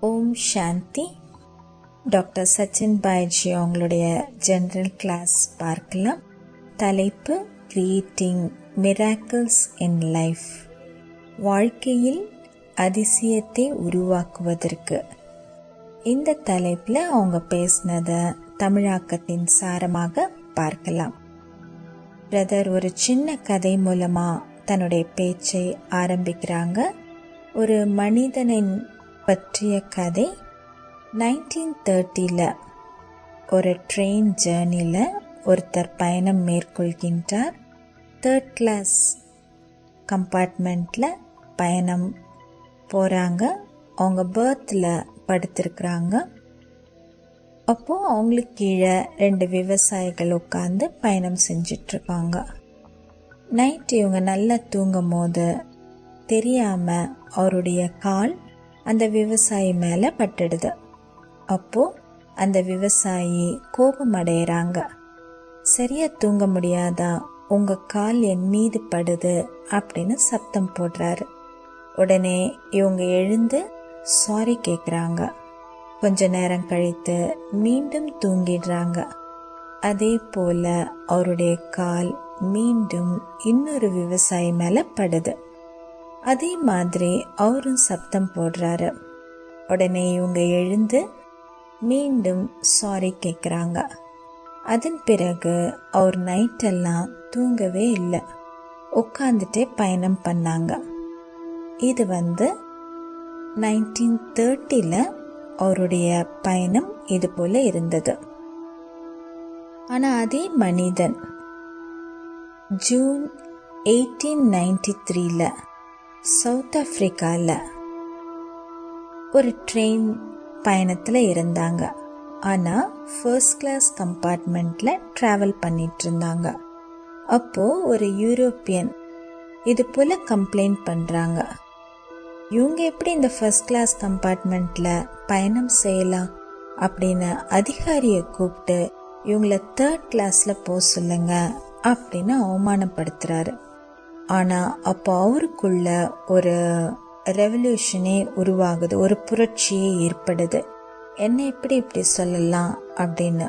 ஓம் Shanti. Doctor Sachin Bhaiji அவங்களுடைய general class பார்க்கலாம். தலைப்பு கிரியேட்டிங் மிராக்கிள்ஸ் இன் லைஃப் வாழ்க்கையில் அதிசயத்தை உருவாக்குவதற்கு. இந்த தலைப்பில் அவங்க பேசினதை தமிழாக்கத்தின் சாரமாக பார்க்கலாம். பிரதர் ஒரு சின்ன கதை மூலமாக தன்னுடைய பேச்சை ஆரம்பிக்கிறாங்க. ஒரு மனிதனின் பற்றிய கதை நைன்டீன் தேர்ட்டியில் ஒரு ட்ரெயின் ஜேர்னியில் ஒருத்தர் பயணம் மேற்கொள்கின்றார். தேர்ட் கிளாஸ் கம்பார்ட்மெண்ட்டில் பயணம் போகிறாங்க அவங்க பேர்த்தில் படுத்திருக்கிறாங்க. அப்போது அவங்களுக்கு கீழே ரெண்டு விவசாயிகள் உட்காந்து பயணம் செஞ்சிட்ருக்காங்க நைட் இவங்க நல்லா தூங்கும் போது தெரியாமல் அவருடைய கால் அந்த விவசாயி மேலே பட்டுடுது. அப்போது அந்த விவசாயி கோபம் அடையிறாங்க. சரியாக தூங்க முடியாதா? உங்கள் கால் என் மீது படுது அப்படின்னு சத்தம் போடுறாரு. உடனே இவங்க எழுந்து சாரி கேட்குறாங்க கொஞ்ச நேரம் கழித்து மீண்டும் தூங்கிடுறாங்க. அதே போல அவருடைய கால் மீண்டும் இன்னொரு விவசாயி மேலே படுது. அதே மாதிரி அவரும் சப்தம் போடுறாரு. உடனே இவங்க எழுந்து மீண்டும் சாரி கேட்குறாங்க அதன் பிறகு அவர் நைட்டெல்லாம் தூங்கவே இல்லை. உட்காந்துட்டே பயணம் பண்ணாங்க. இது வந்து நைன்டீன் தேர்ட்டியில் அவருடைய பயணம் இது போல் இருந்தது. ஆனால் அதே மனிதன் ஜூன் எயிட்டீன் நைன்டி த்ரீல சவுத் ஆஃப்ரிக்காவில் ஒரு ட்ரெயின் பயணத்தில் இருந்தாங்க. ஆனால் ஃபர்ஸ்ட் கிளாஸ் கம்பார்ட்மெண்ட்டில் ட்ராவல் பண்ணிட்டு இருந்தாங்க. அப்போது ஒரு யூரோப்பியன் இது போல் கம்ப்ளைண்ட் பண்ணுறாங்க இவங்க எப்படி இந்த ஃபர்ஸ்ட் கிளாஸ் கம்பார்ட்மெண்ட்டில் பயணம் செய்யலாம் அப்படின்னு அதிகாரியை கூப்பிட்டு இவங்கள தேர்ட் கிளாஸில் போக சொல்லுங்க அப்படின்னு அவமானப்படுத்துகிறாரு ஆனால் அப்போ அவருக்குள்ள ஒரு ரெவல்யூஷனே உருவாகுது ஒரு புரட்சியே ஏற்படுது. என்ன எப்படி இப்படி சொல்லலாம் அப்படின்னு.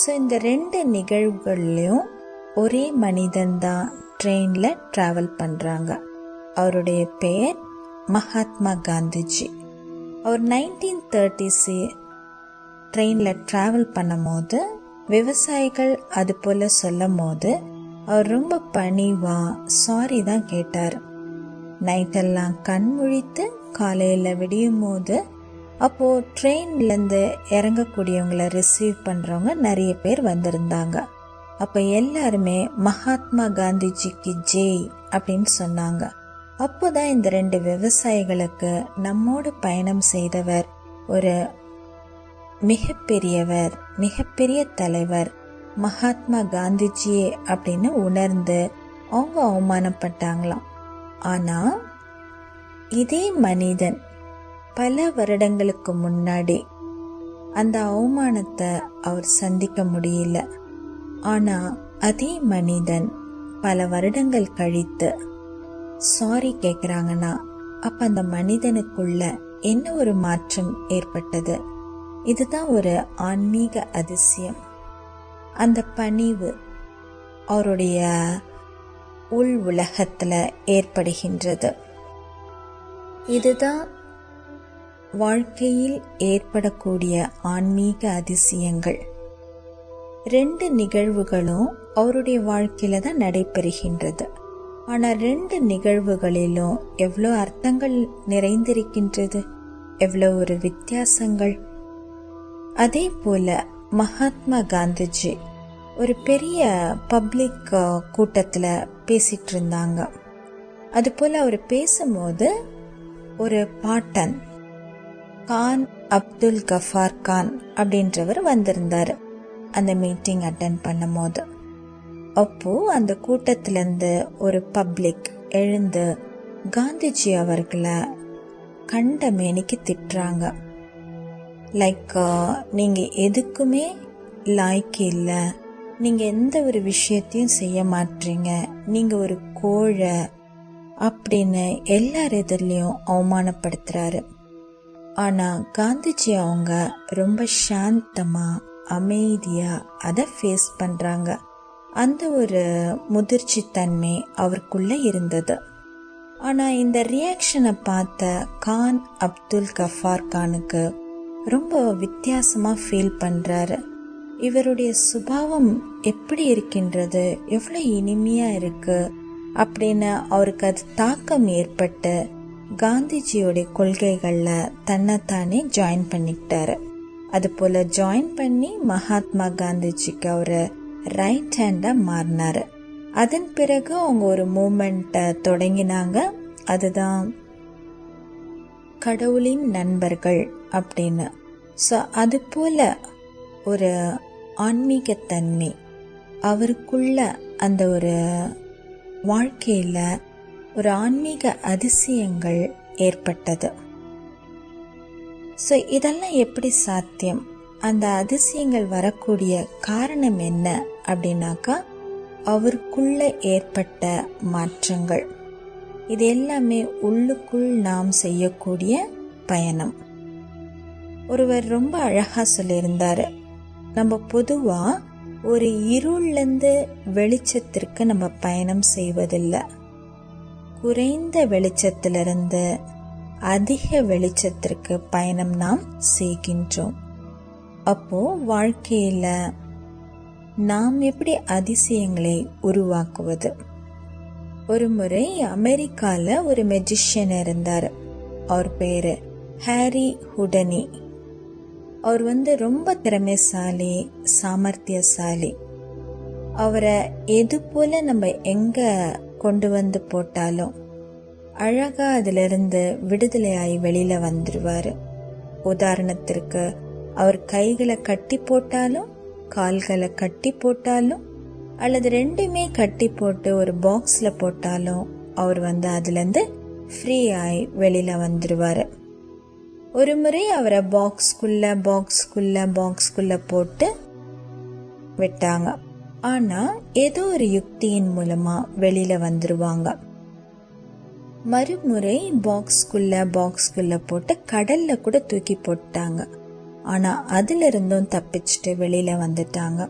ஸோ இந்த ரெண்டு நிகழ்வுகள்லையும் ஒரே மனிதன் தான் ட்ரெயினில் ட்ராவல் பண்ணுறாங்க அவருடைய பெயர் மகாத்மா காந்திஜி. அவர் நைன்டீன் தேர்ட்டிஸு ட்ரெயினில் ட்ராவல் பண்ணும்போது விவசாயிகள் அது போல் சொல்லும் போது அவர் ரொம்ப பணிவா சாரி தான் கேட்டார். நைட்டெல்லாம் கண் முழித்து காலையில் விடியும் போது அப்போது ட்ரெயின்லேருந்து இறங்கக்கூடியவங்கள ரிசீவ் பண்ணுறவங்க நிறைய பேர் வந்திருந்தாங்க. அப்போ எல்லாருமே மகாத்மா காந்திஜிக்கு ஜெய் அப்படின்னு சொன்னாங்க. அப்போதான் இந்த ரெண்டு விவசாயிகளுக்கு நம்மோடு பயணம் செய்தவர் ஒரு மிகப்பெரியவர் மிகப்பெரிய தலைவர் மகாத்மா காந்திஜியே அப்படின்னு உணர்ந்து அவங்க அவமானப்பட்டாங்களாம். ஆனா இதே மனிதன் பல வருடங்களுக்கு முன்னாடி அந்த அவமானத்தை அவர் சந்திக்க முடியல. ஆனா அதே மனிதன் பல வருடங்கள் கழித்து சாரி கேட்குறாங்கன்னா அப்ப அந்த மனிதனுக்குள்ள என்ன ஒரு மாற்றம் ஏற்பட்டது? இதுதான் ஒரு ஆன்மீக அதிசயம். அந்த பணிவு அவருடைய உள் உலகத்தில் ஏற்படுகின்றது. இதுதான் வாழ்க்கையில் ஏற்படக்கூடிய ஆன்மீக அதிசயங்கள். ரெண்டு நிகழ்வுகளும் அவருடைய வாழ்க்கையில தான் நடைபெறுகின்றது. ஆனால் ரெண்டு நிகழ்வுகளிலும் எவ்வளோ அர்த்தங்கள் நிறைந்திருக்கின்றது? எவ்வளோ ஒரு வித்தியாசங்கள்? அதே போல மகாத்மா காந்திஜி ஒரு பெரிய பப்ளிக் கூட்டத்தில் பேசிகிட்டு இருந்தாங்க அது போல் அவர் பேசும்போது ஒரு பாட்டன் கான் அப்துல் கஃபார் கான் அப்படின்றவர் வந்திருந்தார் அந்த மீட்டிங் அட்டன் பண்ணும் போது அப்போ அந்த கூட்டத்திலேருந்து ஒரு பப்ளிக் எழுந்து காந்திஜி அவர்களை கண்ட மேனிக்கு திட்டுறாங்க. லைக் uh, நீங்கள் எதுக்குமே லாய்க் இல்லை. நீங்கள் எந்த ஒரு விஷயத்தையும் செய்ய மாட்டீங்க. நீங்கள் ஒரு கோழை அப்படின்னு எல்லார் எதிர்லையும் அவமானப்படுத்துகிறாரு ஆனால் காந்திஜி அவங்க ரொம்ப சாந்தமாக அமைதியாக அதை ஃபேஸ் பண்ணுறாங்க அந்த ஒரு முதிர்ச்சி தன்மை அவருக்குள்ளே இருந்தது. ஆனால் இந்த ரியாக்ஷனை பார்த்த கான் அப்துல் கஃபார் கானுக்கு ரொம்ப வித்தியாசமாக ஃபீல் பண்ணுறாரு இவருடைய சுபாவம் எப்படி இருக்கின்றது? எவ்வளோ இனிமையாக இருக்குது அப்படின்னு அவருக்கு அது தாக்கம் ஏற்பட்டு காந்திஜியோடைய கொள்கைகளில் தன்னைத்தானே ஜாயின் பண்ணிக்கிட்டாரு. அதுபோல் ஜாயின் பண்ணி மகாத்மா காந்திஜிக்கு அவர் ரைட் ஹேண்டாக மாறினாரு. அதன் பிறகு அவங்க ஒரு மூமெண்ட்டை தொடங்கினாங்க. அதுதான் கடவுளின் நண்பர்கள் அப்படின்னு. ஸோ அது போல ஒரு ஆன்மீகத்தன்மை அவருக்குள்ள அந்த ஒரு வாழ்க்கையில் ஒரு ஆன்மீக அதிசயங்கள் ஏற்பட்டது. ஸோ இதெல்லாம் எப்படி சாத்தியம்? அந்த அதிசயங்கள் வரக்கூடிய காரணம் என்ன அப்படின்னாக்கா அவருக்குள்ள ஏற்பட்ட மாற்றங்கள். இது எல்லாமே உள்ளுக்குள் நாம் செய்யக்கூடிய பயணம். ஒருவர் ரொம்ப அழகாக சொல்லியிருந்தார். நம்ம பொதுவாக ஒரு இருள்லேருந்து வெளிச்சத்திற்கு நம்ம பயணம் செய்வதில்லை. குறைந்த வெளிச்சத்திலிருந்து அதிக வெளிச்சத்திற்கு பயணம் நாம் செய்கின்றோம். அப்போ வாழ்க்கையில் நாம் எப்படி அதிசயங்களை உருவாக்குவது? ஒரு முறை அமெரிக்கால ஒரு மெஜிஷியன் இருந்தார். அவர் பேரு ஹாரி ஹுடனி. அவர் வந்து ரொம்ப திறமைசாலி சாமர்த்தியசாலி. அவரை எது போல நம்ம எங்க கொண்டு வந்து போட்டாலும் அழகா அதிலிருந்து விடுதலையாகி வெளியில வந்துடுவார் உதாரணத்திற்கு அவர் கைகளை கட்டி போட்டாலும் கால்களை கட்டி போட்டாலும் அல்லது ரெண்டுமே கட்டி போட்டு ஒரு பாக்ஸ்ல போட்டாலும் அவர் வந்து அதுலேருந்து ஃப்ரீ ஆகி வெளியில வந்துடுவார் ஒரு முறை அவரை பாக்ஸ்குள்ள பாக்ஸ்குள்ள பாக்ஸ்குள்ள போட்டு விட்டாங்க. ஆனா ஏதோ ஒரு யுக்தியின் மூலமா வெளியில வந்துருவாங்க. மறுமுறை பாக்ஸ்குள்ள பாக்ஸ்குள்ள போட்டு கடல்ல கூட தூக்கி போட்டாங்க. ஆனா அதுல இருந்தும் தப்பிச்சுட்டு வெளியில வந்துட்டாங்க.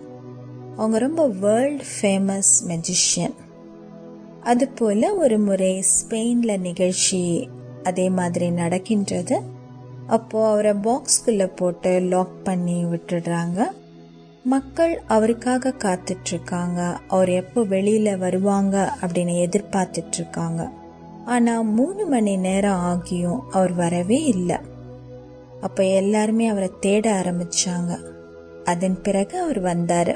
அவங்க ரொம்ப வேர்ல்ட் ஃபேமஸ் மெஜிஷியன் அது போல் ஒரு முறை ஸ்பெயினில் நிகழ்ச்சி அதே மாதிரி நடக்கின்றது. அப்போது அவரை பாக்ஸ்குள்ளே போட்டு லாக் பண்ணி விட்டுடுறாங்க. மக்கள் அவருக்காக காத்துட்ருக்காங்க. அவர் எப்போ வெளியில் வருவாங்க அப்படின்னு எதிர்பார்த்துட்ருக்காங்க. ஆனால் மூணு மணி நேரம் ஆகியும் அவர் வரவே இல்லை. அப்போ எல்லாருமே அவரை தேட ஆரம்பித்தாங்க அதன் பிறகு அவர் வந்தார்.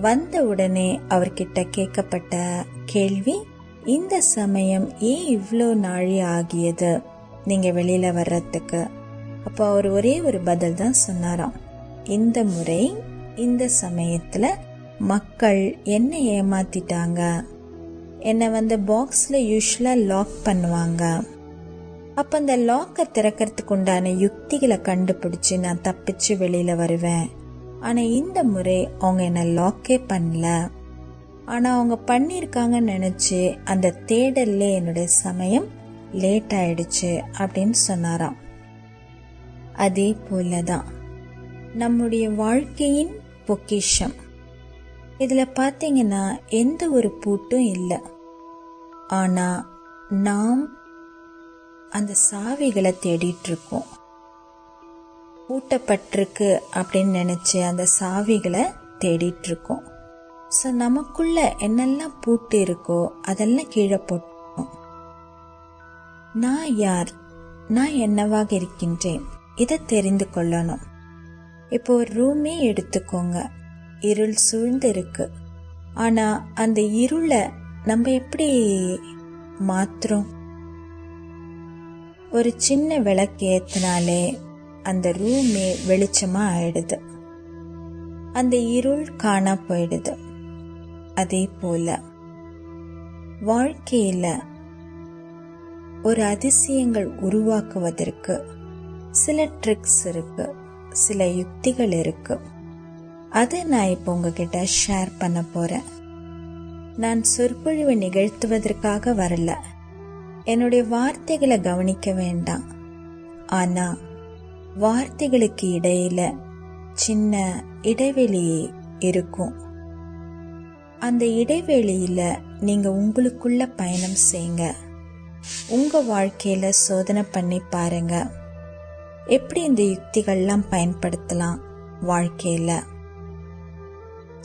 வந்த உடனே அவர்கிட்ட கேட்கப்பட்ட கேள்வி இந்த சமயம் ஏன் இவ்வளோ நாழி ஆகியது? நீங்க வெளியில வர்றதுக்கு. அப்போ அவர் ஒரே ஒரு பதில் தான் சொன்னாராம். இந்த முறை இந்த சமயத்துல மக்கள் என்ன ஏமாத்திட்டாங்க? என்னை வந்து பாக்ஸில் யூஸ்வலாக லாக் பண்ணுவாங்க? அப்போ அந்த லாக்கை திறக்கிறதுக்கு உண்டான யுக்திகளை கண்டுபிடிச்சி நான் தப்பிச்சு வெளியில் வருவேன். ஆனால் இந்த முறை அவங்க என்னை லாக்கே பண்ணல. ஆனால் அவங்க பண்ணியிருக்காங்கன்னு நினச்சி அந்த தேடல்ல என்னுடைய சமயம் லேட் ஆயிடுச்சு அப்படின்னு சொன்னாராம். அதே போலதான் நம்முடைய வாழ்க்கையின் பொக்கிஷம். இதில் பார்த்தீங்கன்னா எந்த ஒரு பூட்டும் இல்லை. ஆனால் நாம் அந்த சாவிகளை தேடிட்டு இருக்கோம். பூட்டப்பட்டிருக்கு அப்படின்னு நினச்சி அந்த சாவிகளை தேடிட்டு இருக்கோம் ஸோ நமக்குள்ள என்னெல்லாம் பூட்டு இருக்கோ அதெல்லாம் கீழே போட்டோம். நான் யார்? நான் என்னவாக இருக்கின்றேன்? இதை தெரிந்து கொள்ளணும். இப்போ ஒரு ரூமே எடுத்துக்கோங்க. இருள் சூழ்ந்து இருக்கு ஆனால் அந்த இருளை நம்ம எப்படி மாத்துறோம்? ஒரு சின்ன விளக்கு ஏத்தினாலே அந்த ரூமே வெளிச்சமா ஆயிடுது. அந்த இருள் காணா போயிடுது. அதே போல வாழ்க்கையில ஒரு அதிசயங்கள் உருவாக்குவதற்கு சில ட்ரிக்ஸ் இருக்கு சில யுக்திகள் இருக்கு. அதை நான் இப்போ உங்ககிட்ட ஷேர் பண்ண போறேன். நான் சொற்பொழிவு நிகழ்த்துவதற்காக வரல. என்னுடைய வார்த்தைகளை கவனிக்க வேண்டாம். ஆனா வார்த்தைகளுக்கு இடையில சின்ன இடைவெளி இருக்கும். அந்த இடைவெளியில நீங்க உங்களுக்குள்ள பயணம் செய்யுங்க உங்க வாழ்க்கையில சோதனை பண்ணி பாருங்க. எப்படி இந்த யுக்திகள்லாம் பயன்படுத்தலாம் வாழ்க்கையில?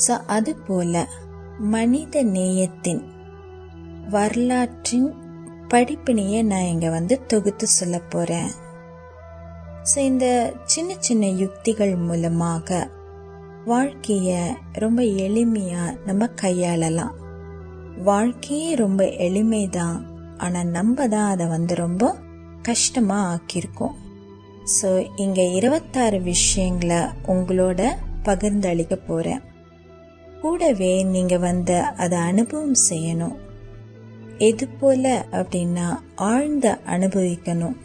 ஸோ அது போல மனித நேயத்தின் வரலாற்றின் படிப்பினையை நான் இங்கே வந்து தொகுத்து சொல்ல போகிறேன் ஸோ இந்த சின்ன சின்ன யுக்திகள் மூலமாக வாழ்க்கையை ரொம்ப எளிமையாக நம்ம கையாளலாம். வாழ்க்கையே ரொம்ப எளிமை தான் ஆனால் நம்ம தான் அதை வந்து ரொம்ப கஷ்டமாக ஆக்கியிருக்கோம். ஸோ இங்கே இருபத்தாறு விஷயங்களை உங்களோட பகிர்ந்தளிக்க போகிறேன் கூடவே நீங்கள் வந்து அதை அனுபவம் செய்யணும். எது போல அப்படின்னா ஆழ்ந்த அனுபவிக்கணும்.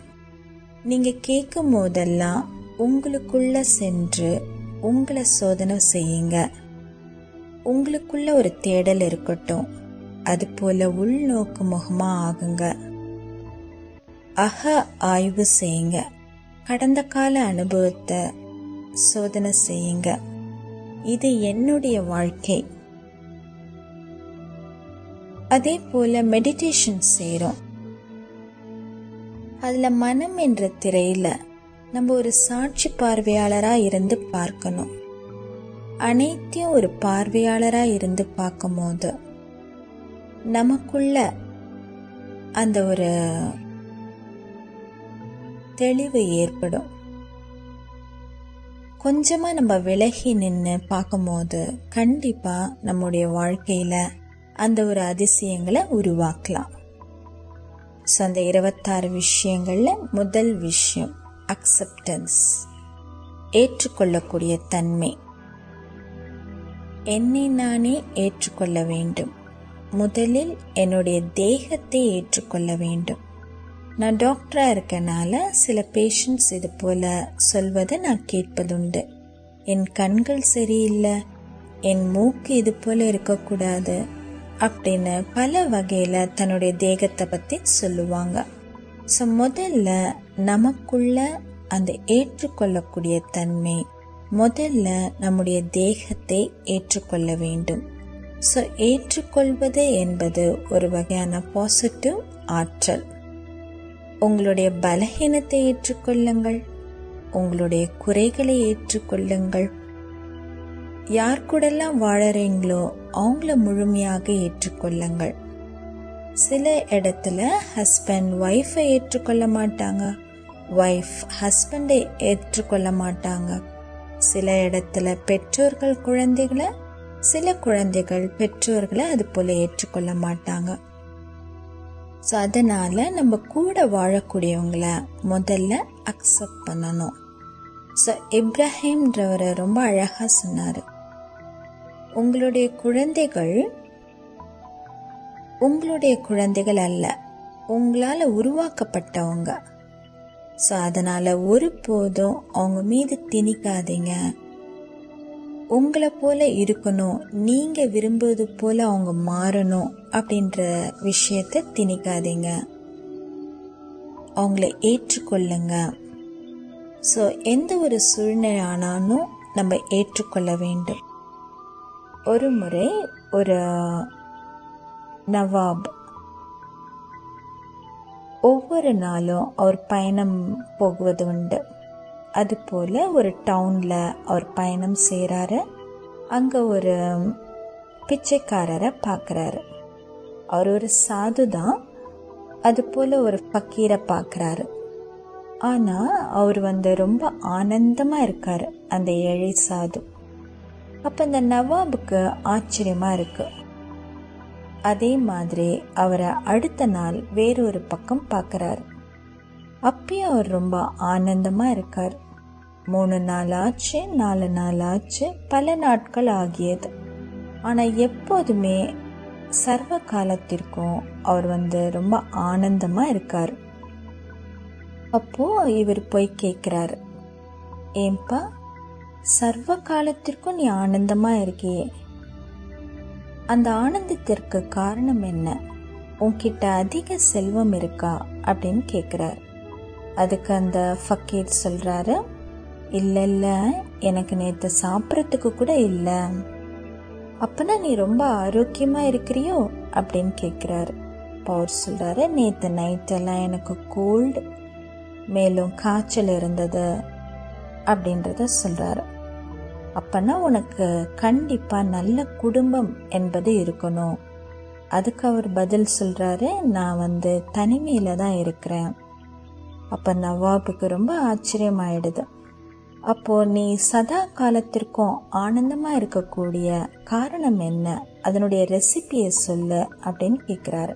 நீங்க கேட்கும் போதெல்லாம் உங்களுக்குள்ள சென்று உங்களை சோதனை செய்யுங்க. உங்களுக்குள்ள ஒரு தேடல் இருக்கட்டும். அது போல உள்நோக்கு முகமா ஆகுங்க. அக ஆய்வு செய்யுங்க. கடந்த கால அனுபவத்தை சோதனை செய்யுங்க. இது என்னுடைய வாழ்க்கை. அதே போல மெடிடேஷன் செய்கிறோம் அதுல மனம் என்ற திரையில நம்ம ஒரு சாட்சி பார்வையாளரா இருந்து பார்க்கணும். அனைத்தையும் ஒரு பார்வையாளரா இருந்து பார்க்கும்போது நமக்குள்ள அந்த ஒரு தெளிவு ஏற்படும். கொஞ்சமா நம்ம விலகி நின்று பார்க்கும்போது கண்டிப்பா நம்முடைய வாழ்க்கையில அந்த ஒரு அதிசயங்களை உருவாக்கலாம். ஸோ அந்த இருபத்தாறு விஷயங்களில் முதல் விஷயம் அக்செப்டன்ஸ் ஏற்றுக்கொள்ளக்கூடிய தன்மை. என்னை நானே ஏற்றுக்கொள்ள வேண்டும். முதலில் என்னுடைய தேகத்தை ஏற்றுக்கொள்ள வேண்டும். நான் டாக்டராக இருக்கனால சில பேஷண்ட்ஸ் இது போல சொல்வதை நான் கேட்பதுண்டு. என் கண்கள் சரியில்லை. என் மூக்கு இது போல இருக்கக்கூடாது. அப்படின்னு பல வகையில் தன்னுடைய தேகத்தை பற்றி சொல்லுவாங்க. ஸோ முதல்ல நமக்குள்ள அந்த ஏற்றுக்கொள்ளக்கூடிய தன்மை முதல்ல நம்முடைய தேகத்தை ஏற்றுக்கொள்ள வேண்டும். ஸோ ஏற்றுக்கொள்வது என்பது ஒரு வகையான பாசிட்டிவ் ஆற்றல். உங்களுடைய பலகீனத்தை ஏற்றுக்கொள்ளுங்கள். உங்களுடைய குறைகளை ஏற்றுக்கொள்ளுங்கள். யார் கூடெல்லாம் வாழறீங்களோ அவங்கள முழுமையாக ஏற்றுக்கொள்ளுங்கள். சில இடத்துல ஹஸ்பண்ட் ஒய்ஃபை ஏற்றுக்கொள்ள மாட்டாங்க. ஒய்ஃப் ஹஸ்பண்டை ஏற்றுக்கொள்ள மாட்டாங்க. சில இடத்துல பெற்றோர்கள் குழந்தைகளை சில குழந்தைகள் பெற்றோர்களை அது போல ஏற்றுக்கொள்ள மாட்டாங்க. ஸோ அதனால நம்ம கூட வாழக்கூடியவங்கள முதல்ல அக்செப்ட் பண்ணணும். ஸோ இப்ராஹிம்ன்றவரை ரொம்ப அழகாக சொன்னார். உங்களுடைய குழந்தைகள் உங்களுடைய குழந்தைகள் அல்ல. உங்களால் உருவாக்கப்பட்டவங்க. ஸோ அதனால் ஒருபோதும் அவங்க மீது திணிக்காதீங்க. உங்களை போல இருக்கணும். நீங்கள் விரும்புவது போல அவங்க மாறணும் அப்படின்ற விஷயத்த திணிக்காதீங்க. அவங்கள ஏற்றுக்கொள்ளுங்க. ஸோ எந்த ஒரு சூழ்நிலை ஆனாலும் நம்ம ஏற்றுக்கொள்ள வேண்டும். ஒரு முறை ஒரு நவாப் ஒவ்வொரு நாளும் அவர் பயணம் போகுவது உண்டு. அதுபோல் ஒரு டவுனில் அவர் பயணம் செய்கிறாரு அங்கே ஒரு பிச்சைக்காரரை பார்க்குறாரு. அவர் ஒரு சாது தான். அதுபோல் ஒரு ஃபக்கீரை பார்க்குறாரு. ஆனால் அவர் வந்து ரொம்ப ஆனந்தமாக இருக்கார் அந்த ஏழை சாது. அப்போ இந்த நவாபுக்கு ஆச்சரியமாக இருக்கு. அதே மாதிரி அவரை அடுத்த நாள் வேறொரு பக்கம் பார்க்குறாரு. அப்பயும் அவர் ரொம்ப ஆனந்தமாக இருக்கார். மூணு நாள் ஆச்சு நாலு நாள் ஆச்சு பல நாட்கள் ஆகியது. ஆனால் எப்போதுமே சர்வ காலத்திற்கும் அவர் வந்து ரொம்ப ஆனந்தமாக இருக்கார். அப்போது இவர் போய் கேட்குறாரு ஏன்பா சர்வ காலத்திற்கும் நீ ஆனந்தமாக இருக்கியே. அந்த ஆனந்தத்திற்கு காரணம் என்ன? உன்கிட்ட அதிக செல்வம் இருக்கா? அப்படின்னு கேட்குறாரு அதுக்கு அந்த ஃபக்கீர் சொல்கிறாரு இல்லை இல்லை எனக்கு நேற்று சாப்பிட்றதுக்கு கூட இல்லை. அப்போனா நீ ரொம்ப ஆரோக்கியமாக இருக்கிறியோ? அப்படின்னு கேட்குறாரு பவர் சொல்கிறாரு நேற்று நைட்டெல்லாம் எனக்கு கோல்டு மேலும் காய்ச்சல் இருந்தது அப்படின்றத சொல்கிறாரு அப்பனா உனக்கு கண்டிப்பா நல்ல குடும்பம் என்பது இருக்கணும். அதுக்கு அவர் பதில் சொல்கிறாரு நான் வந்து தனிமையில் தான் இருக்கிறேன். அப்போ நவாபுக்கு ரொம்ப ஆச்சரியமாயிடுது. அப்போது நீ சதா காலத்திற்கும் ஆனந்தமாக இருக்கக்கூடிய காரணம் என்ன? அதனுடைய ரெசிபியை சொல்லு அப்படின்னு கேட்குறாரு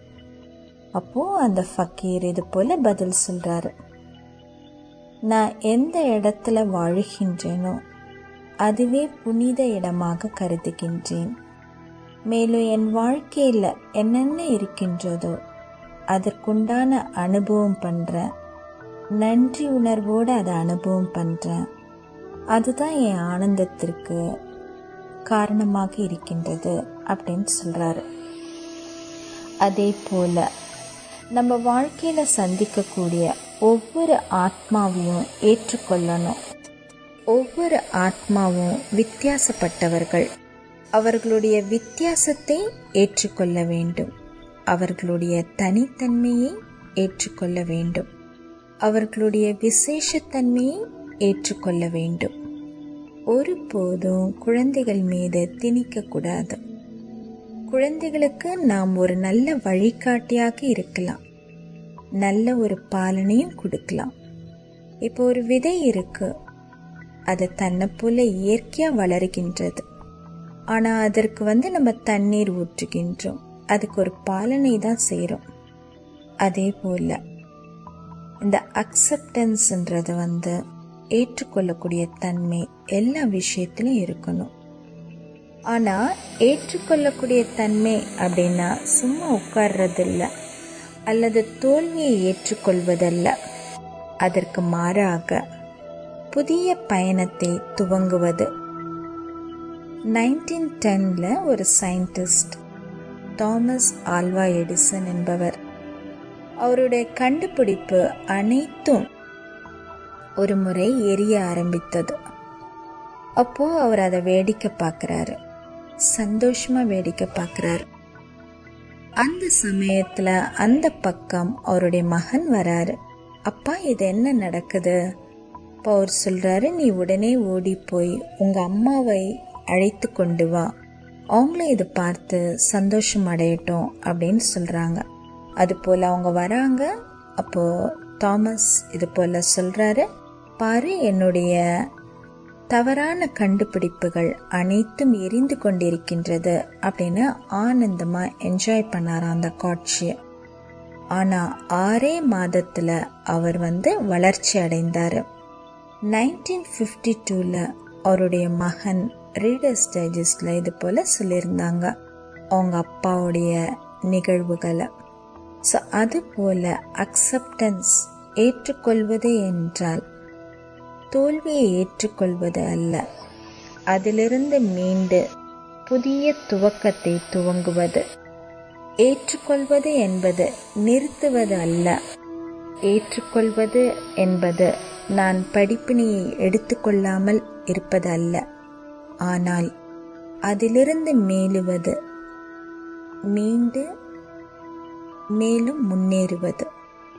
அப்போது அந்த ஃபக்கீர் இது போல் பதில் சொல்கிறாரு நான் எந்த இடத்துல வாழுகின்றேனோ அதுவே புனித இடமாக கருதுகின்றேன். மேலும் என் வாழ்க்கையில் என்னென்ன இருக்கின்றதோ அதற்குண்டான அனுபவம் பண்ணுறேன் நன்றி உணர்வோடு அதை அனுபவம் பண்ணுறேன் அதுதான் என் ஆனந்தத்திற்கு காரணமாக இருக்கின்றது அப்படின்னு சொல்கிறாரு அதே போல் நம்ம வாழ்க்கையில் சந்திக்கக்கூடிய ஒவ்வொரு ஆத்மாவையும் ஏற்றுக்கொள்ளணும். ஒவ்வொரு ஆத்மாவும் வித்தியாசப்பட்டவர்கள். அவர்களுடைய வித்தியாசத்தை ஏற்றுக்கொள்ள வேண்டும். அவர்களுடைய தனித்தன்மையை ஏற்றுக்கொள்ள வேண்டும். அவர்களுடைய விசேஷத்தன்மையை ஏற்றுக்கொள்ள வேண்டும். ஒருபோதும் குழந்தைகள் மீது திணிக்கக்கூடாது. குழந்தைகளுக்கு நாம் ஒரு நல்ல வழிகாட்டியாக இருக்கலாம். நல்ல ஒரு பாலனையும் கொடுக்கலாம். இப்போ ஒரு விதை இருக்குது அது தன்னை போல இயற்கையா வளருகின்றது. ஆனா அதற்கு வந்து நம்ம தண்ணீர் ஊற்றுகின்றோம். அதுக்கு ஒரு பாலனை தான் செய்கிறோம் அதே போல இந்த அக்செப்டன்ஸ்ன்றது வந்து ஏற்றுக்கொள்ளக்கூடிய தன்மை எல்லா விஷயத்திலும் இருக்கணும். ஆனா ஏற்றுக்கொள்ளக்கூடிய தன்மை அப்படின்னா சும்மா உட்கார்றதில்ல. அல்லது தோல்வியை ஏற்றுக்கொள்வதல்ல. அதற்கு மாறாக புதிய பயணத்தை துவங்குவது. நைன்டீன் டென்ல ஒரு சயின்டிஸ்ட் தாமஸ் ஆல்வா எடிசன் என்பவர். அவருடைய கண்டுபிடிப்பு அனைத்தும் ஒரு முறை எரிய ஆரம்பித்தது. அப்போ அவர் அதை வேடிக்கை பார்க்குறாரு. சந்தோஷமா வேடிக்கை பார்க்குறாரு. அந்த சமயத்தில் அந்த பக்கம் அவருடைய மகன் வராரு. அப்பா இது என்ன நடக்குது? அப்போ அவர் சொல்கிறாரு நீ உடனே ஓடி போய் உங்கள் அம்மாவை அழைத்து கொண்டு வா. அவங்களும் இதை பார்த்து சந்தோஷம் அடையட்டும் அப்படின்னு சொல்கிறாங்க அதுபோல் அவங்க வராங்க. அப்போது தாமஸ் இது போல சொல்கிறாரு பாரு என்னுடைய தவறான கண்டுபிடிப்புகள் அனைத்தும் எரிந்து கொண்டிருக்கின்றது அப்படின்னு ஆனந்தமாக என்ஜாய் பண்ணார் அந்த காட்சியை ஆனால் ஆறே மாதத்தில் அவர் வந்து வளர்ச்சி அடைந்தாரு. நைன்டீன் ஃபிஃப்டி டூவில் அவருடைய மகன் ரீடர்ஸ் டைஜஸ்டில் இது போல் சொல்லியிருந்தாங்க. அவங்க அப்பாவுடைய நிகழ்வுகளை. ஸோ அது போல அக்செப்டன்ஸ் ஏற்றுக்கொள்வது என்றால் தோல்வியை ஏற்றுக்கொள்வது அல்ல. அதிலிருந்து மீண்டு புதிய துவக்கத்தை துவங்குவது. ஏற்றுக்கொள்வது என்பது நிறுத்துவது அல்ல. ஏற்றுக்கொள்வது என்பது நான் படிப்பினையை எடுத்துக்கொள்ளாமல் இருப்பது அல்ல ஆனால் அதிலிருந்து மேலுவது மீண்டு மேலும் முன்னேறுவது.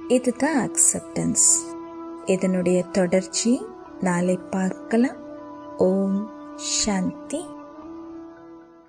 இதுதான் அக்செப்டன்ஸ் இதனுடைய தொடர்ச்சி நாளை பார்க்கலாம். ஓம் சாந்தி.